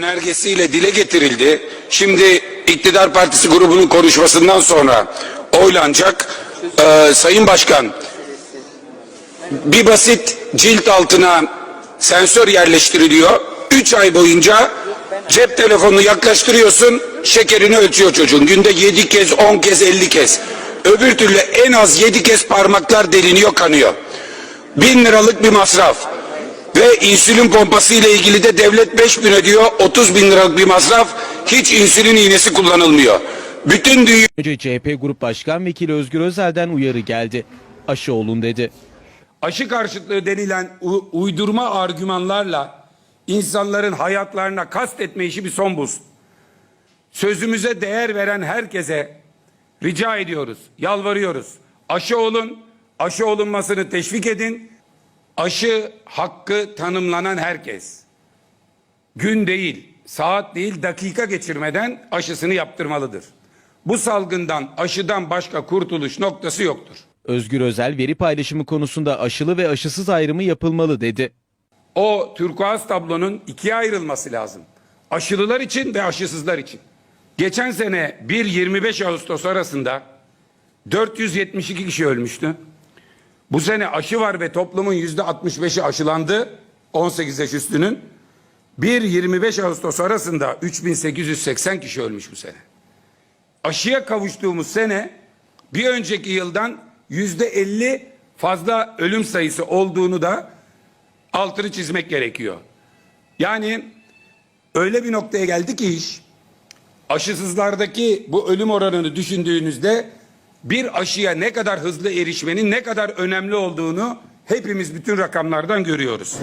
önergesiyle dile getirildi. Şimdi iktidar partisi grubunun konuşmasından sonra oylanacak. Ee, Sayın Başkan, bir basit cilt altına sensör yerleştiriliyor. 3 ay boyunca cep telefonunu yaklaştırıyorsun, şekerini ölçüyor çocuğun. Günde 7 kez, 10 kez, 50 kez. Öbür türlü en az 7 kez parmaklar deliniyor, kanıyor. Bin liralık bir masraf. Ve insülin pompası ile ilgili de devlet 5 bin ödüyor, 30 bin liralık bir masraf. Hiç insülin iğnesi kullanılmıyor. Bütün dünya Önce CHP Grup Başkan Vekili Özgür Özel'den uyarı geldi. Aşı olun dedi. aşı karşıtlığı denilen u- uydurma argümanlarla insanların hayatlarına kastetme işi bir son bulsun. Sözümüze değer veren herkese rica ediyoruz, yalvarıyoruz. Aşı olun, aşı olunmasını teşvik edin. Aşı hakkı tanımlanan herkes gün değil, saat değil, dakika geçirmeden aşısını yaptırmalıdır. Bu salgından, aşıdan başka kurtuluş noktası yoktur. Özgür Özel veri paylaşımı konusunda aşılı ve aşısız ayrımı yapılmalı dedi. O turkuaz tablonun ikiye ayrılması lazım. Aşılılar için ve aşısızlar için. Geçen sene 1-25 Ağustos arasında 472 kişi ölmüştü. Bu sene aşı var ve toplumun yüzde 65'i aşılandı. 18 yaş üstünün. 1-25 Ağustos arasında 3880 kişi ölmüş bu sene. Aşıya kavuştuğumuz sene bir önceki yıldan yüzde 50 fazla ölüm sayısı olduğunu da altını çizmek gerekiyor. Yani öyle bir noktaya geldi ki iş aşısızlardaki bu ölüm oranını düşündüğünüzde bir aşıya ne kadar hızlı erişmenin ne kadar önemli olduğunu hepimiz bütün rakamlardan görüyoruz.